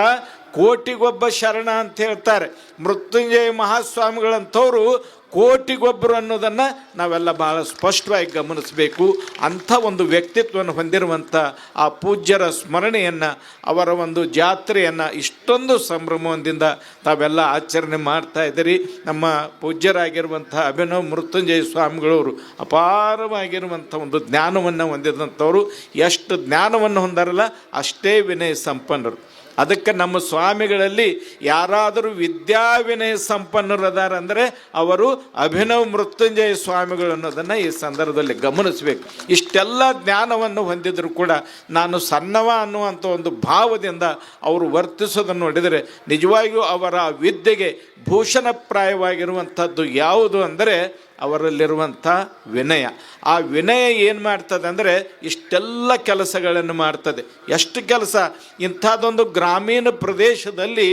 Speaker 1: ಕೋಟಿಗೊಬ್ಬ ಶರಣ ಅಂತ ಹೇಳ್ತಾರೆ. ಮೃತ್ಯುಂಜಯ ಮಹಾಸ್ವಾಮಿಗಳಂಥವ್ರು ಕೋಟಿಗೊಬ್ಬರು ಅನ್ನೋದನ್ನು ನಾವೆಲ್ಲ ಭಾಳ ಸ್ಪಷ್ಟವಾಗಿ ಗಮನಿಸಬೇಕು. ಅಂಥ ಒಂದು ವ್ಯಕ್ತಿತ್ವವನ್ನು ಹೊಂದಿರುವಂಥ ಆ ಪೂಜ್ಯರ ಸ್ಮರಣೆಯನ್ನು, ಅವರ ಒಂದು ಜಾತ್ರೆಯನ್ನು ಇಷ್ಟೊಂದು ಸಂಭ್ರಮದಿಂದ ತಾವೆಲ್ಲ ಆಚರಣೆ ಮಾಡ್ತಾ ಇದ್ದೀರಿ. ನಮ್ಮ ಪೂಜ್ಯರಾಗಿರುವಂಥ ಅಭಿನವ್ ಮೃತ್ಯುಂಜಯ ಸ್ವಾಮಿಗಳವರು ಅಪಾರವಾಗಿರುವಂಥ ಒಂದು ಜ್ಞಾನವನ್ನು ಹೊಂದಿದಂಥವರು. ಎಷ್ಟು ಜ್ಞಾನವನ್ನು ಹೊಂದಾರಲ್ಲ, ಅಷ್ಟೇ ವಿನಯ ಸಂಪನ್ನರು. ಅದಕ್ಕೆ ನಮ್ಮ ಸ್ವಾಮಿಗಳಲ್ಲಿ ಯಾರಾದರೂ ವಿದ್ಯಾವಿನಯ ಸಂಪನ್ನರದಾರಂದರೆ ಅವರು ಅಭಿನವ್ ಮೃತ್ಯುಂಜಯ ಸ್ವಾಮಿಗಳು ಅನ್ನೋದನ್ನು ಈ ಸಂದರ್ಭದಲ್ಲಿ ಗಮನಿಸಬೇಕು. ಇಷ್ಟೆಲ್ಲ ಜ್ಞಾನವನ್ನು ಹೊಂದಿದ್ರು ಕೂಡ ನಾನು ಸಣ್ಣವ ಅನ್ನುವಂಥ ಒಂದು ಭಾವದಿಂದ ಅವರು ವರ್ತಿಸೋದನ್ನು ನೋಡಿದರೆ ನಿಜವಾಗಿಯೂ ಅವರ ವಿದ್ಯೆಗೆ ಭೂಷಣಪ್ರಾಯವಾಗಿರುವಂಥದ್ದು ಯಾವುದು ಅಂದರೆ ಅವರಲ್ಲಿರುವಂಥ ವಿನಯ. ಆ ವಿನಯ ಏನು ಮಾಡ್ತದೆ ಅಂದರೆ ಇಷ್ಟೆಲ್ಲ ಕೆಲಸಗಳನ್ನು ಮಾಡ್ತದೆ. ಎಷ್ಟು ಕೆಲಸ? ಇಂಥದ್ದೊಂದು ಗ್ರಾಮೀಣ ಪ್ರದೇಶದಲ್ಲಿ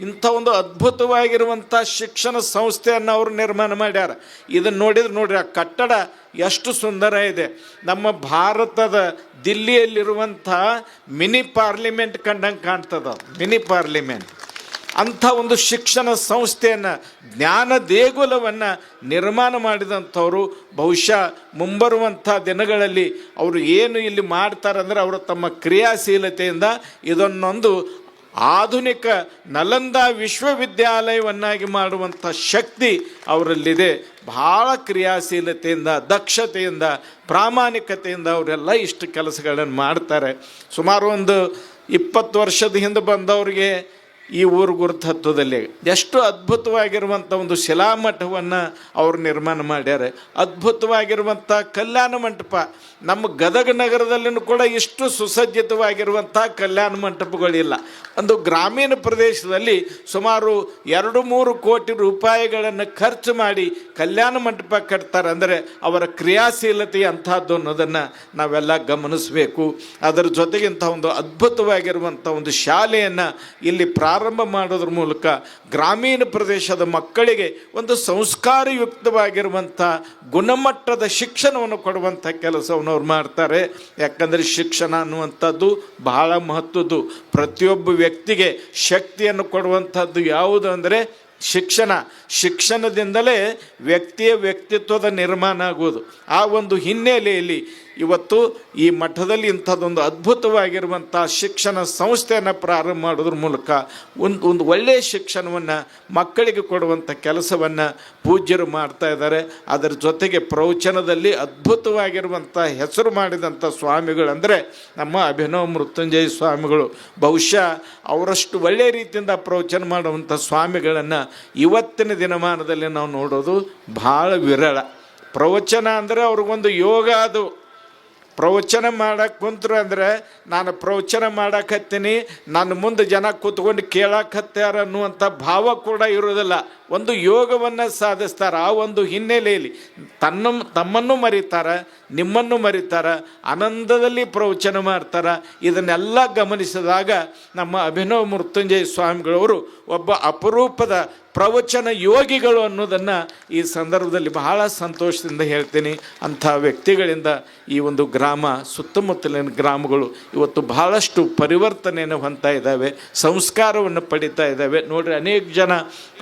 Speaker 1: ಇಂಥ ಒಂದು ಅದ್ಭುತವಾಗಿರುವಂಥ ಶಿಕ್ಷಣ ಸಂಸ್ಥೆಯನ್ನು ಅವರು ನಿರ್ಮಾಣ ಮಾಡ್ಯಾರ. ಇದನ್ನು ನೋಡಿದ್ರೆ ನೋಡ್ರಿ, ಆ ಕಟ್ಟಡ ಎಷ್ಟು ಸುಂದರ ಇದೆ. ನಮ್ಮ ಭಾರತದ ದಿಲ್ಲಿಯಲ್ಲಿರುವಂಥ ಮಿನಿ ಪಾರ್ಲಿಮೆಂಟ್ ಕಂಡಂಗೆ ಕಾಣ್ತದ ಮಿನಿ ಪಾರ್ಲಿಮೆಂಟ್. ಅಂಥ ಒಂದು ಶಿಕ್ಷಣ ಸಂಸ್ಥೆಯನ್ನು, ಜ್ಞಾನ ದೇಗುಲವನ್ನು ನಿರ್ಮಾಣ ಮಾಡಿದಂಥವರು ಬಹುಶಃ ಮುಂಬರುವಂಥ ದಿನಗಳಲ್ಲಿ ಅವರು ಏನು ಇಲ್ಲಿ ಮಾಡ್ತಾರಂದರೆ ಅವರು ತಮ್ಮ ಕ್ರಿಯಾಶೀಲತೆಯಿಂದ ಇದನ್ನೊಂದು ಆಧುನಿಕ ನಲಂದ ವಿಶ್ವವಿದ್ಯಾಲಯವನ್ನಾಗಿ ಮಾಡುವಂಥ ಶಕ್ತಿ ಅವರಲ್ಲಿದೆ. ಭಾಳ ಕ್ರಿಯಾಶೀಲತೆಯಿಂದ, ದಕ್ಷತೆಯಿಂದ, ಪ್ರಾಮಾಣಿಕತೆಯಿಂದ ಅವರೆಲ್ಲ ಇಷ್ಟು ಕೆಲಸಗಳನ್ನು ಮಾಡ್ತಾರೆ. ಸುಮಾರು ಒಂದು ಇಪ್ಪತ್ತು ವರ್ಷದ ಹಿಂದೆ ಬಂದವರಿಗೆ ಈ ಊರು ಗುರುತತ್ವದಲ್ಲಿ ಎಷ್ಟು ಅದ್ಭುತವಾಗಿರುವಂಥ ಒಂದು ಶಿಲಾಮಠವನ್ನು ಅವರು ನಿರ್ಮಾಣ ಮಾಡ್ಯಾರ. ಅದ್ಭುತವಾಗಿರುವಂಥ ಕಲ್ಯಾಣ ಮಂಟಪ. ನಮ್ಮ ಗದಗ ನಗರದಲ್ಲೂ ಕೂಡ ಇಷ್ಟು ಸುಸಜ್ಜಿತವಾಗಿರುವಂಥ ಕಲ್ಯಾಣ ಮಂಟಪಗಳಿಲ್ಲ. ಒಂದು ಗ್ರಾಮೀಣ ಪ್ರದೇಶದಲ್ಲಿ ಸುಮಾರು ಎರಡು ಮೂರು ಕೋಟಿ ರೂಪಾಯಿಗಳನ್ನು ಖರ್ಚು ಮಾಡಿ ಕಲ್ಯಾಣ ಮಂಟಪ ಕಟ್ತಾರೆ ಅಂದರೆ ಅವರ ಕ್ರಿಯಾಶೀಲತೆ ಅಂಥದ್ದು ಅನ್ನೋದನ್ನು ನಾವೆಲ್ಲ ಗಮನಿಸಬೇಕು. ಅದರ ಜೊತೆಗಿಂತ ಒಂದು ಅದ್ಭುತವಾಗಿರುವಂಥ ಒಂದು ಶಾಲೆಯನ್ನು ಇಲ್ಲಿ ಪ್ರಾರಂಭ ಮಾಡೋದ್ರ ಮೂಲಕ ಗ್ರಾಮೀಣ ಪ್ರದೇಶದ ಮಕ್ಕಳಿಗೆ ಒಂದು ಸಂಸ್ಕಾರಯುಕ್ತವಾಗಿರುವಂಥ ಗುಣಮಟ್ಟದ ಶಿಕ್ಷಣವನ್ನು ಕೊಡುವಂಥ ಕೆಲಸವನ್ನು ಅವ್ರು ಮಾಡ್ತಾರೆ. ಯಾಕಂದರೆ ಶಿಕ್ಷಣ ಅನ್ನುವಂಥದ್ದು ಬಹಳ ಮಹತ್ವದ್ದು. ಪ್ರತಿಯೊಬ್ಬ ವ್ಯಕ್ತಿಗೆ ಶಕ್ತಿಯನ್ನು ಕೊಡುವಂಥದ್ದು ಯಾವುದು ಅಂದರೆ ಶಿಕ್ಷಣ. ಶಿಕ್ಷಣದಿಂದಲೇ ವ್ಯಕ್ತಿಯ ವ್ಯಕ್ತಿತ್ವದ ನಿರ್ಮಾಣ ಆಗುವುದು. ಆ ಒಂದು ಹಿನ್ನೆಲೆಯಲ್ಲಿ ಇವತ್ತು ಈ ಮಠದಲ್ಲಿ ಇಂಥದ್ದೊಂದು ಅದ್ಭುತವಾಗಿರುವಂಥ ಶಿಕ್ಷಣ ಸಂಸ್ಥೆಯನ್ನು ಪ್ರಾರಂಭ ಮಾಡೋದ್ರ ಮೂಲಕ ಒಂದು ಒಂದು ಒಳ್ಳೆಯ ಶಿಕ್ಷಣವನ್ನು ಮಕ್ಕಳಿಗೆ ಕೊಡುವಂಥ ಕೆಲಸವನ್ನು ಪೂಜ್ಯರು ಮಾಡ್ತಾ ಇದ್ದಾರೆ. ಅದರ ಜೊತೆಗೆ ಪ್ರವಚನದಲ್ಲಿ ಅದ್ಭುತವಾಗಿರುವಂಥ ಹೆಸರು ಮಾಡಿದಂಥ ಸ್ವಾಮಿಗಳಂದರೆ ನಮ್ಮ ಅಭಿನವ ಮೃತ್ಯುಂಜಯ ಸ್ವಾಮಿಗಳು. ಬಹುಶಃ ಅವರಷ್ಟು ಒಳ್ಳೆಯ ರೀತಿಯಿಂದ ಪ್ರವಚನ ಮಾಡುವಂಥ ಸ್ವಾಮಿಗಳನ್ನು ಇವತ್ತಿನ ದಿನಮಾನದಲ್ಲಿ ನಾವು ನೋಡೋದು ಭಾಳ ವಿರಳ. ಪ್ರವಚನ ಅಂದರೆ ಅವ್ರಿಗೊಂದು ಯೋಗ ಅದು. ಪ್ರವಚನ ಮಾಡಕ್ಕೆ ಕುಂತ್ರು ಅಂದರೆ ನಾನು ಪ್ರವಚನ ಮಾಡಕತ್ತೀನಿ ನನ್ನ ಮುಂದೆ ಜನ ಕೂತ್ಕೊಂಡು ಕೇಳಕತ್ಯಾರ ಅನ್ನುವಂಥ ಭಾವ ಕೂಡ ಇರೋದಿಲ್ಲ ಒಂದು ಯೋಗವನ್ನು ಸಾಧಿಸ್ತಾರೆ. ಆ ಒಂದು ಹಿನ್ನೆಲೆಯಲ್ಲಿ ತನ್ನ ತಮ್ಮನ್ನು ಮರಿತಾರೆ, ನಿಮ್ಮನ್ನು ಮರಿತಾರೆ, ಆನಂದದಲ್ಲಿ ಪ್ರವಚನ ಮಾಡ್ತಾರೆ. ಇದನ್ನೆಲ್ಲ ಗಮನಿಸಿದಾಗ ನಮ್ಮ ಅಭಿನವ ಮೃತ್ಯುಂಜಯ ಸ್ವಾಮಿಗಳವರು ಒಬ್ಬ ಅಪರೂಪದ ಪ್ರವಚನ ಯೋಗಿಗಳು ಅನ್ನೋದನ್ನು ಈ ಸಂದರ್ಭದಲ್ಲಿ ಬಹಳ ಸಂತೋಷದಿಂದ ಹೇಳ್ತೀನಿ. ಅಂಥ ವ್ಯಕ್ತಿಗಳಿಂದ ಈ ಒಂದು ಗ್ರಾಮ, ಸುತ್ತಮುತ್ತಲಿನ ಗ್ರಾಮಗಳು ಇವತ್ತು ಬಹಳಷ್ಟು ಪರಿವರ್ತನೆಯನ್ನು ಹೊಂತಾ ಇದ್ದಾವೆ, ಸಂಸ್ಕಾರವನ್ನು ಪಡಿತಾ ಇದ್ದಾವೆ. ನೋಡಿರಿ, ಅನೇಕ ಜನ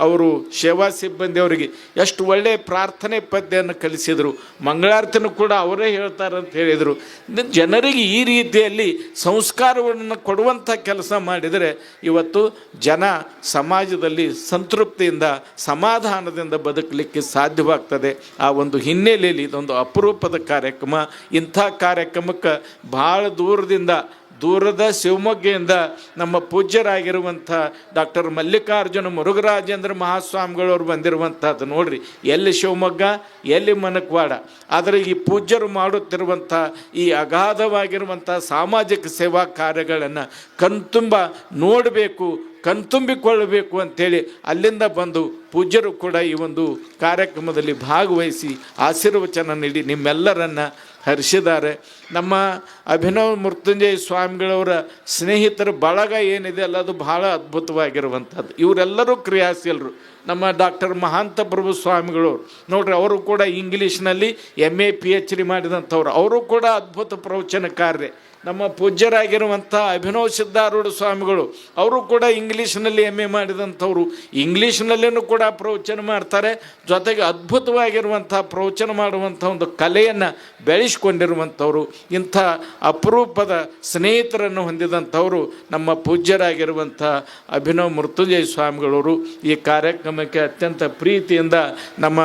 Speaker 1: ಅವರು ಸೇವಾ ಸಿಬ್ಬಂದಿಯವರಿಗೆ ಎಷ್ಟು ಒಳ್ಳೆಯ ಪ್ರಾರ್ಥನೆ ಪದ್ಯವನ್ನು ಕಲಿಸಿದರು. ಮಂಗಳಾರತಿನೂ ಕೂಡ ಅವರೇ ಹೇಳ್ತಾರೆ ಅಂತ ಹೇಳಿದರು. ಜನರಿಗೆ ಈ ರೀತಿಯಲ್ಲಿ ಸಂಸ್ಕಾರವನ್ನು ಕೊಡುವಂಥ ಕೆಲಸ ಮಾಡಿದರೆ ಇವತ್ತು ಜನ ಸಮಾಜದಲ್ಲಿ ಸಂತೃಪ್ತಿಯಿಂದ ಸಮಾಧಾನದಿಂದ ಬದುಕಲಿಕ್ಕೆ ಸಾಧ್ಯವಾಗ್ತದೆ. ಆ ಒಂದು ಹಿನ್ನೆಲೆಯಲ್ಲಿ ಇದೊಂದು ಅಪರೂಪದ ಕಾರ್ಯಕ್ರಮ. ಇಂಥ ಕಾರ್ಯಕ್ರಮಕ್ಕೆ ಭಾಳ ದೂರದಿಂದ ದೂರದ ಶಿವಮೊಗ್ಗೆಯಿಂದ ನಮ್ಮ ಪೂಜ್ಯರಾಗಿರುವಂಥ ಡಾಕ್ಟರ್ ಮಲ್ಲಿಕಾರ್ಜುನ ಮುರುಘರಾಜೇಂದ್ರ ಮಹಾಸ್ವಾಮಿಗಳವರು ಬಂದಿರುವಂಥದ್ದು ನೋಡ್ರಿ. ಎಲ್ಲಿ ಶಿವಮೊಗ್ಗ, ಎಲ್ಲಿ ಮನಕ್ವಾಡ. ಆದರೆ ಈ ಪೂಜ್ಯರು ಮಾಡುತ್ತಿರುವಂಥ ಈ ಅಗಾಧವಾಗಿರುವಂಥ ಸಾಮಾಜಿಕ ಸೇವಾ ಕಾರ್ಯಗಳನ್ನು ಕಣ್ತುಂಬ ನೋಡಬೇಕು, ಕಣ್ತುಂಬಿಕೊಳ್ಳಬೇಕು ಅಂಥೇಳಿ ಅಲ್ಲಿಂದ ಬಂದು ಪೂಜ್ಯರು ಕೂಡ ಈ ಒಂದು ಕಾರ್ಯಕ್ರಮದಲ್ಲಿ ಭಾಗವಹಿಸಿ ಆಶೀರ್ವಚನ ನೀಡಿ ನಿಮ್ಮೆಲ್ಲರನ್ನು ಹರಿಸಿದ್ದಾರೆ. ನಮ್ಮ ಅಭಿನವ್ ಮೃತ್ಯುಂಜಯ ಸ್ವಾಮಿಗಳವರ ಸ್ನೇಹಿತರ ಬಳಗ ಏನಿದೆ ಅಲ್ಲ, ಅದು ಬಹಳ ಅದ್ಭುತವಾಗಿರುವಂಥದ್ದು. ಇವರೆಲ್ಲರೂ ಕ್ರಿಯಾಶೀಲರು. ನಮ್ಮ ಡಾಕ್ಟರ್ ಮಹಾಂತ ಪ್ರಭು ಸ್ವಾಮಿಗಳು. ನೋಡ್ರಿ, ಅವರು ಕೂಡ ಇಂಗ್ಲೀಷ್ನಲ್ಲಿ M A P H D ಮಾಡಿದಂಥವ್ರು. ಅವರು ಕೂಡ ಅದ್ಭುತ ಪ್ರವಚನಕಾರ್ಯ. ನಮ್ಮ ಪೂಜ್ಯರಾಗಿರುವಂಥ ಅಭಿನವ್ ಸಿದ್ಧಾರೂಢ ಸ್ವಾಮಿಗಳು, ಅವರು ಕೂಡ ಇಂಗ್ಲೀಷ್ನಲ್ಲಿ ಎಂ ಎ ಮಾಡಿದಂಥವ್ರು. ಇಂಗ್ಲೀಷ್ನಲ್ಲಿನೂ ಕೂಡ ಪ್ರವಚನ ಮಾಡ್ತಾರೆ. ಜೊತೆಗೆ ಅದ್ಭುತವಾಗಿರುವಂಥ ಪ್ರವಚನ ಮಾಡುವಂಥ ಒಂದು ಕಲೆಯನ್ನು ಬೆಳೆಸ್ಕೊಂಡಿರುವಂಥವ್ರು, ಇಂಥ ಅಪರೂಪದ ಸ್ನೇಹಿತರನ್ನು ಹೊಂದಿದಂಥವರು ನಮ್ಮ ಪೂಜ್ಯರಾಗಿರುವಂಥ ಅಭಿನವ್ ಮೃತ್ಯುಂಜಯ ಸ್ವಾಮಿಗಳವರು. ಈ ಕಾರ್ಯಕ್ರಮಕ್ಕೆ ಅತ್ಯಂತ ಪ್ರೀತಿಯಿಂದ ನಮ್ಮ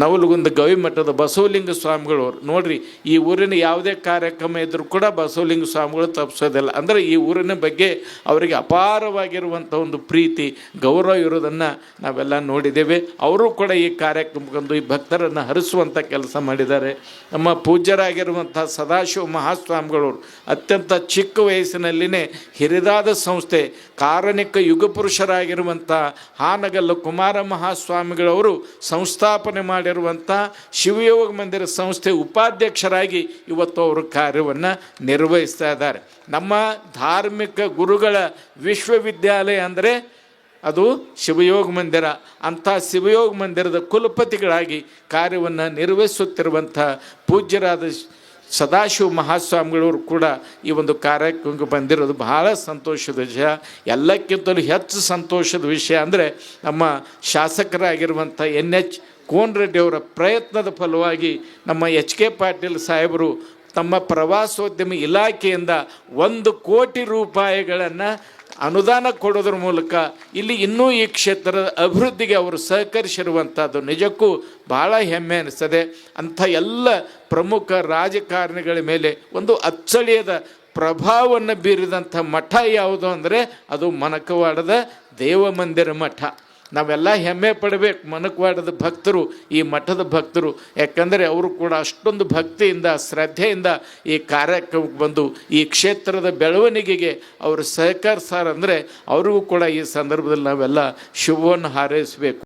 Speaker 1: ನವಲಗುಂದ ಗವಿಮಠದ ಬಸವಲಿಂಗ ಸ್ವಾಮಿಗಳವರು. ನೋಡ್ರಿ, ಈ ಊರಿನ ಯಾವುದೇ ಕಾರ್ಯಕ್ರಮ ಇದ್ದರೂ ಕೂಡ ಬಸವಲಿಂಗ ಸ್ವಾಮಿಗಳು ತಪ್ಪಿಸೋದಿಲ್ಲ ಅಂದರೆ ಈ ಊರಿನ ಬಗ್ಗೆ ಅವರಿಗೆ ಅಪಾರವಾಗಿರುವಂಥ ಒಂದು ಪ್ರೀತಿ, ಗೌರವ ಇರೋದನ್ನು ನಾವೆಲ್ಲ ನೋಡಿದ್ದೇವೆ. ಅವರು ಕೂಡ ಈ ಕಾರ್ಯಕ್ರಮಕ್ಕೊಂದು ಈ ಭಕ್ತರನ್ನು ಹರಿಸುವಂಥ ಕೆಲಸ ಮಾಡಿದ್ದಾರೆ. ನಮ್ಮ ಪೂಜ್ಯರಾಗಿರುವಂಥ ಸದಾಶಿವ ಮಹಾಸ್ವಾಮಿಗಳವರು ಅತ್ಯಂತ ಚಿಕ್ಕ ವಯಸ್ಸಿನಲ್ಲಿನೇ ಹಿರಿದಾದ ಸಂಸ್ಥೆ, ಕಾರಣಿಕ ಯುಗಪುರುಷರಾಗಿರುವಂಥ ಹಾನಗಲ್ಲು ಕುಮಾರ ಮಹಾಸ್ವಾಮಿಗಳವರು ಸಂಸ್ಥಾಪನೆ ಮಾಡಿರುವಂಥ ಶಿವಯೋಗ ಮಂದಿರ ಸಂಸ್ಥೆ ಉಪಾಧ್ಯಕ್ಷರಾಗಿ ಇವತ್ತು ಅವರು ಕಾರ್ಯವನ್ನು ನಿರ್ವಹಿಸ್ತಾ ಇದ್ದಾರೆ. ನಮ್ಮ ಧಾರ್ಮಿಕ ಗುರುಗಳ ವಿಶ್ವವಿದ್ಯಾಲಯ ಅಂದರೆ ಅದು ಶಿವಯೋಗ ಮಂದಿರ. ಅಂಥ ಶಿವಯೋಗ ಮಂದಿರದ ಕುಲಪತಿಗಳಾಗಿ ಕಾರ್ಯವನ್ನು ನಿರ್ವಹಿಸುತ್ತಿರುವಂಥ ಪೂಜ್ಯರಾದ ಸದಾಶಿವ ಮಹಾಸ್ವಾಮಿಗಳವರು ಕೂಡ ಈ ಒಂದು ಕಾರ್ಯಕ್ರಮಕ್ಕೆ ಬಂದಿರೋದು ಬಹಳ ಸಂತೋಷದ ವಿಷಯ. ಎಲ್ಲಕ್ಕಿಂತಲೂ ಹೆಚ್ಚು ಸಂತೋಷದ ವಿಷಯ ಅಂದರೆ ನಮ್ಮ ಶಾಸಕರಾಗಿರುವಂಥ ಎನ್ ಎಚ್ ಕೋನ್ ರೆಡ್ಡಿಯವರ ಪ್ರಯತ್ನದ ಫಲವಾಗಿ ನಮ್ಮ ಎಚ್ ಕೆ ಪಾಟೀಲ್ ಸಾಹೇಬರು ತಮ್ಮ ಪ್ರವಾಸೋದ್ಯಮ ಇಲಾಖೆಯಿಂದ ಒಂದು ಕೋಟಿ ರೂಪಾಯಿಗಳನ್ನು ಅನುದಾನ ಕೊಡೋದ್ರ ಮೂಲಕ ಇಲ್ಲಿ ಇನ್ನೂ ಈ ಕ್ಷೇತ್ರದ ಅಭಿವೃದ್ಧಿಗೆ ಅವರು ಸಹಕರಿಸಿರುವಂಥದ್ದು ನಿಜಕ್ಕೂ ಬಹಳ ಹೆಮ್ಮೆ ಅನಿಸ್ತದೆ. ಅಂಥ ಎಲ್ಲ ಪ್ರಮುಖ ರಾಜಕಾರಣಿಗಳ ಮೇಲೆ ಒಂದು ಅಚ್ಚಳಿಯದ ಪ್ರಭಾವವನ್ನು ಬೀರಿದಂಥ ಮಠ ಯಾವುದು ಅಂದರೆ ಅದು ಮನಕವಾಡದ ದೇವಮಂದಿರ ಮಠ. ನಾವೆಲ್ಲ ಹೆಮ್ಮೆ ಪಡಬೇಕು. ಮನಕ್ವಾಡದ ಭಕ್ತರು, ಈ ಮಠದ ಭಕ್ತರು. ಯಾಕಂದರೆ ಅವರು ಕೂಡ ಅಷ್ಟೊಂದು ಭಕ್ತಿಯಿಂದ, ಶ್ರದ್ಧೆಯಿಂದ ಈ ಕಾರ್ಯಕ್ರಮಕ್ಕೆ ಬಂದು, ಈ ಕ್ಷೇತ್ರದ ಬೆಳವಣಿಗೆಗೆ ಅವರು ಸಹಕರಿಸ್ತಾರಂದರೆ, ಅವರಿಗೂ ಕೂಡ ಈ ಸಂದರ್ಭದಲ್ಲಿ ನಾವೆಲ್ಲ ಶುಭವನ್ನು ಹಾರೈಸಬೇಕು.